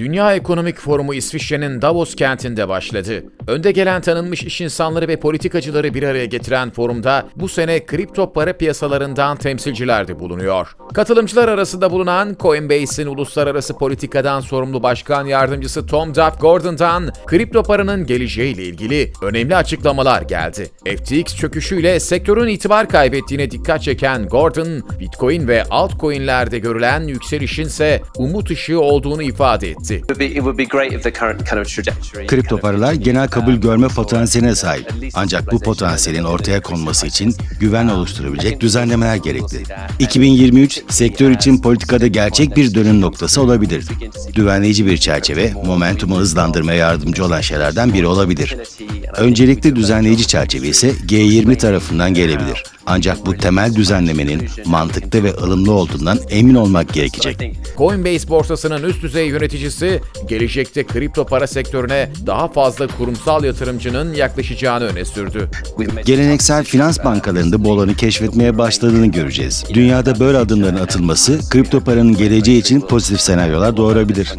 Dünya Ekonomik Forumu İsviçre'nin Davos kentinde başladı. Önde gelen tanınmış iş insanları ve politikacıları bir araya getiren forumda bu sene kripto para piyasalarından temsilciler de bulunuyor. Katılımcılar arasında bulunan Coinbase'in uluslararası politikadan sorumlu başkan yardımcısı Tom Duff Gordon'dan kripto paranın geleceğiyle ilgili önemli açıklamalar geldi. FTX çöküşüyle sektörün itibar kaybettiğine dikkat çeken Gordon, Bitcoin ve altcoin'lerde görülen yükselişin ise umut ışığı olduğunu ifade etti. It would be, it would be great if the current kind of trajectory. Kripto paralar genel kabul görme potansiyeline sahip. Ancak bu potansiyelin ortaya konması için güven oluşturabilecek düzenlemeler gerekli. 2023 sektör için politikada gerçek bir dönüm noktası olabilir. Güvenleyici bir çerçeve, momentumu hızlandırmaya yardımcı olan şeylerden biri olabilir. Öncelikli düzenleyici çerçeve ise G20 tarafından gelebilir. Ancak bu temel düzenlemenin mantıklı ve ılımlı olduğundan emin olmak gerekecek. Coinbase borsasının üst düzey yöneticisi, gelecekte kripto para sektörüne daha fazla kurumsal yatırımcının yaklaşacağını öne sürdü. Geleneksel finans bankalarında bu alanı keşfetmeye başladığını göreceğiz. Dünyada böyle adımların atılması kripto paranın geleceği için pozitif senaryolar doğurabilir.